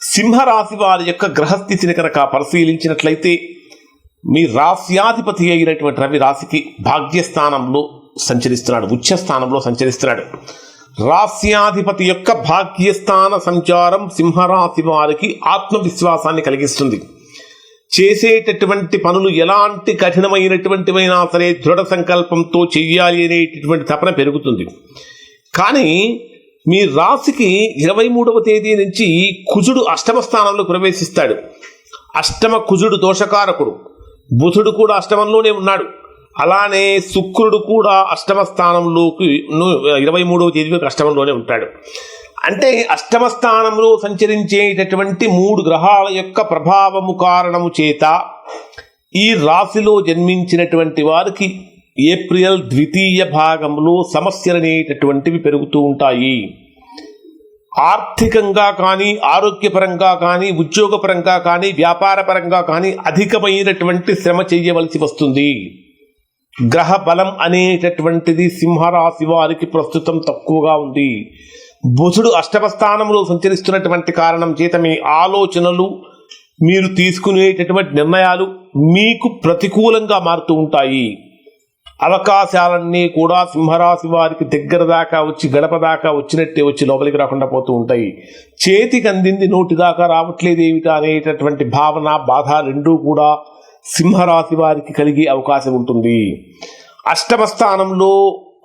సింహరాశి వారి యొక్క గ్రహస్థితిని కనుక పరిశీలించినట్లయితే మీ రాశ్యాధిపతి అయినటువంటి రవి రాశికి భాగ్యస్థానంలో సంచరిస్తున్నాడు ఉచ్చస్థానంలో సంచరిస్తున్నాడు. రాశ్యాధిపతి యొక్క భాగ్యస్థాన సంచారం సింహరాశి వారికి ఆత్మవిశ్వాసాన్ని కలిగిస్తుంది. చేసేటటువంటి పనులు ఎలాంటి కఠినమైనటువంటివైనా సరే దృఢ సంకల్పంతో చెయ్యాలి అనేటటువంటి తపన పెరుగుతుంది. కానీ మీ రాశికి ఇరవై మూడవ తేదీ నుంచి కుజుడు అష్టమ స్థానంలో ప్రవేశిస్తాడు. అష్టమ కుజుడు దోషకారకుడు. బుధుడు కూడా అష్టమంలోనే ఉన్నాడు. అలానే శుక్రుడు కూడా అష్టమ స్థానంలోకి ఇరవై మూడవ తేదీలోకి అష్టమంలోనే ఉంటాడు. అంటే అష్టమ స్థానంలో సంచరించేటటువంటి మూడు గ్రహాల యొక్క ప్రభావము కారణము చేత ఈ రాశిలో జన్మించినటువంటి వారికి ఏప్రిల్ ద్వితీయ భాగంలో సమస్యలు అనేటటువంటివి పెరుగుతూ ఉంటాయి. ఆర్థికంగా కానీ ఆరోగ్యపరంగా కానీ ఉద్యోగపరంగా కానీ వ్యాపారపరంగా కానీ అధికమైనటువంటి శ్రమ చేయవలసి వస్తుంది. గ్రహ బలం అనేటటువంటిది సింహరాశి వారికి ప్రస్తుతం తక్కువగా ఉంది. బుధుడు అష్టమ స్థానంలో సంచరిస్తున్నటువంటి కారణం చేత మీ ఆలోచనలు మీరు తీసుకునేటటువంటి నిర్ణయాలు మీకు ప్రతికూలంగా మారుతూ ఉంటాయి. అవకాశాలన్నీ కూడా సింహరాశి వారికి దగ్గర దాకా వచ్చి గడప దాకా వచ్చినట్టే వచ్చి లోపలికి రాకుండా పోతూ ఉంటాయి. చేతికి అందింది నోటి దాకా రావట్లేదు ఏమిటా అనేటటువంటి భావన బాధ రెండూ కూడా సింహరాశి వారికి కలిగే అవకాశం ఉంటుంది. అష్టమ స్థానంలో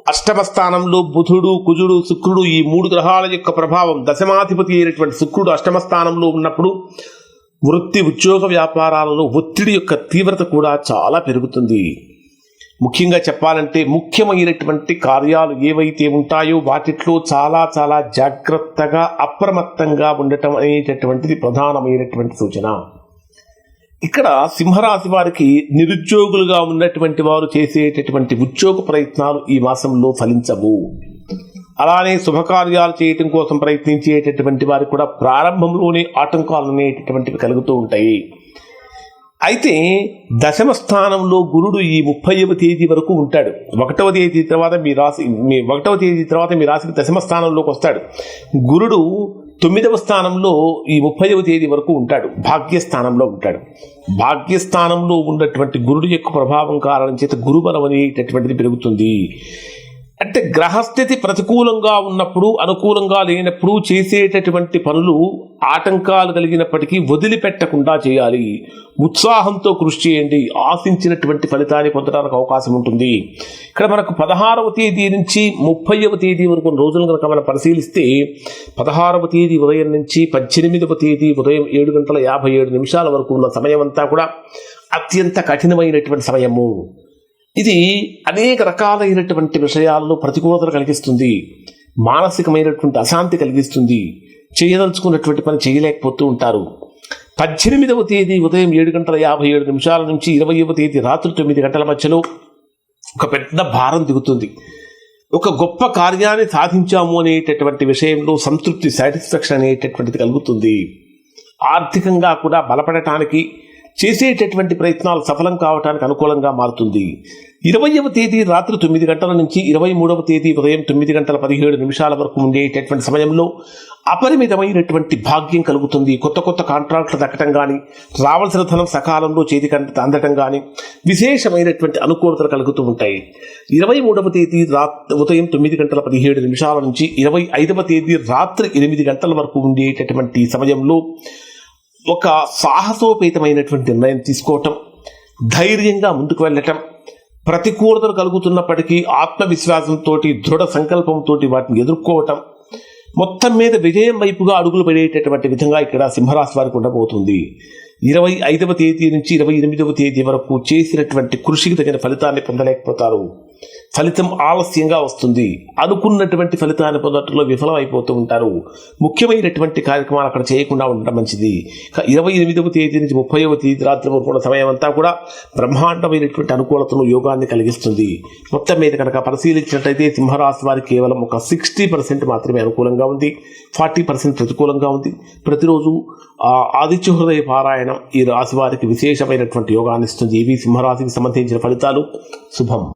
అష్టమ స్థానంలో బుధుడు కుజుడు శుక్రుడు ఈ మూడు గ్రహాల యొక్క ప్రభావం దశమాధిపతి అయినటువంటి శుక్రుడు అష్టమ స్థానంలో ఉన్నప్పుడు వృత్తి ఉద్యోగ వ్యాపారాలలో ఒత్తిడి యొక్క తీవ్రత కూడా చాలా పెరుగుతుంది. ముఖ్యంగా చెప్పాలంటే ముఖ్యమైనటువంటి కార్యాలు ఏవైతే ఉంటాయో వాటిట్లో చాలా చాలా జాగ్రత్తగా అప్రమత్తంగా ఉండటం అనేటటువంటిది ప్రధానమైనటువంటి సూచన. ఇక్కడ సింహరాశి వారికి నిరుద్యోగులుగా ఉన్నటువంటి వారు చేసేటటువంటి ఉద్యోగ ప్రయత్నాలు ఈ మాసంలో ఫలించవు. అలానే శుభకార్యాలు చేయటం కోసం ప్రయత్నించేటటువంటి వారికి కూడా ప్రారంభంలోనే ఆటంకాలు అనేటటువంటివి కలుగుతూ ఉంటాయి. అయితే దశమ స్థానంలో గురుడు ఈ ముప్పైవ తేదీ వరకు ఉంటాడు. ఒకటవ తేదీ తర్వాత మీ రాశి మీ ఒకటవ తేదీ తర్వాత మీ రాశికి దశమ స్థానంలోకి వస్తాడు. గురుడు తొమ్మిదవ స్థానంలో ఈ ముప్పైవ తేదీ వరకు ఉంటాడు. భాగ్యస్థానంలో ఉంటాడు. భాగ్యస్థానంలో ఉన్నటువంటి గురుడు యొక్క ప్రభావం కారణం చేత గురుబలం అనేటటువంటిది పెరుగుతుంది. అంటే గ్రహస్థితి ప్రతికూలంగా ఉన్నప్పుడు అనుకూలంగా లేనప్పుడు చేసేటటువంటి పనులు ఆటంకాలు కలిగినప్పటికీ వదిలిపెట్టకుండా చేయాలి. ఉత్సాహంతో కృషి చేయండి. ఆశించినటువంటి ఫలితాన్ని పొందడానికి అవకాశం ఉంటుంది. ఇక్కడ మనకు పదహారవ తేదీ నుంచి ముప్పైవ తేదీ వరకు రోజులు కనుక మనం పరిశీలిస్తే పదహారవ తేదీ ఉదయం నుంచి పద్దెనిమిదవ తేదీ ఉదయం ఏడు గంటల యాభై ఏడు నిమిషాల వరకు ఉన్న సమయం అంతా కూడా అత్యంత కఠినమైనటువంటి సమయము. ఇది అనేక రకాలైనటువంటి విషయాల్లో ప్రతికూలతలు కలిగిస్తుంది మానసికమైనటువంటి అశాంతి కలిగిస్తుంది చేయదలుచుకున్నటువంటి పని చేయలేకపోతూ ఉంటారు. పద్దెనిమిదవ తేదీ ఉదయం ఏడు గంటల యాభై ఏడు నిమిషాల నుంచి ఇరవైవ తేదీ రాత్రి తొమ్మిది గంటల మధ్యలో ఒక పెద్ద భారం దిగుతుంది. ఒక గొప్ప కార్యాన్ని సాధించాము అనేటటువంటి విషయంలో సంతృప్తి సాటిస్ఫాక్షన్ అనేటటువంటిది కలుగుతుంది. ఆర్థికంగా కూడా బలపడటానికి చేసేటటువంటి ప్రయత్నాలు సఫలం కావడానికి అనుకూలంగా మారుతుంది. ఇరవైవ తేదీ రాత్రి తొమ్మిది గంటల నుంచి ఇరవై మూడవ తేదీ ఉదయం తొమ్మిది గంటల పదిహేడు నిమిషాల వరకు ఉండేటటువంటి సమయంలో అపరిమితమైనటువంటి భాగ్యం కలుగుతుంది. కొత్త కొత్త కాంట్రాక్టులు దక్కటం కానీ రావాల్సిన ధనం సకాలంలో చేతికి అందటం కానీ విశేషమైనటువంటి అనుకూలతలు కలుగుతూ ఉంటాయి. ఇరవై మూడవ తేదీ రాత్రి ఉదయం తొమ్మిది గంటల పదిహేడు నిమిషాల నుంచి ఇరవై ఐదవ తేదీ రాత్రి ఎనిమిది గంటల వరకు ఉండేటటువంటి సమయంలో ఒక సాహసోపేతమైనటువంటి నిర్ణయం తీసుకోవటం ధైర్యంగా ముందుకు వెళ్ళటం ప్రతికూలతలు కలుగుతున్నప్పటికీ ఆత్మవిశ్వాసంతో దృఢ సంకల్పంతో వాటిని ఎదుర్కోవటం మొత్తం మీద విజయం వైపుగా అడుగులు పడేటటువంటి విధంగా ఇక్కడ సింహరాశి వారికి ఉండబోతుంది. ఇరవై ఐదవ తేదీ నుంచి ఇరవై ఎనిమిదవ తేదీ వరకు చేసినటువంటి కృషికి తగిన ఫలితాన్ని పొందలేకపోతారు. ఫలితం ఆలస్యంగా వస్తుంది. అనుకున్నటువంటి ఫలితాన్ని పొందటంలో విఫలమైపోతూ ఉంటారు. ముఖ్యమైనటువంటి కార్యక్రమాలు అక్కడ చేయకుండా ఉండడం మంచిది. ఇరవై ఎనిమిదవ తేదీ నుంచి ముప్పైవ తేదీ రాత్రి వరకు కూడా సమయం అంతా కూడా బ్రహ్మాండమైనటువంటి అనుకూలతను యోగాన్ని కలిగిస్తుంది. మొత్తం మీద కనుక పరిశీలించినట్లయితే సింహరాశి వారికి కేవలం ఒక సిక్స్టీ పర్సెంట్ మాత్రమే అనుకూలంగా ఉంది. ఫార్టీ పర్సెంట్ ప్రతికూలంగా ఉంది. ప్రతిరోజు ఆదిత్య హృదయ పారాయణం ఈ రాశి వారికి విశేషమైనటువంటి యోగాన్ని ఇస్తుంది. ఇవి సింహరాశికి సంబంధించిన ఫలితాలు. శుభం.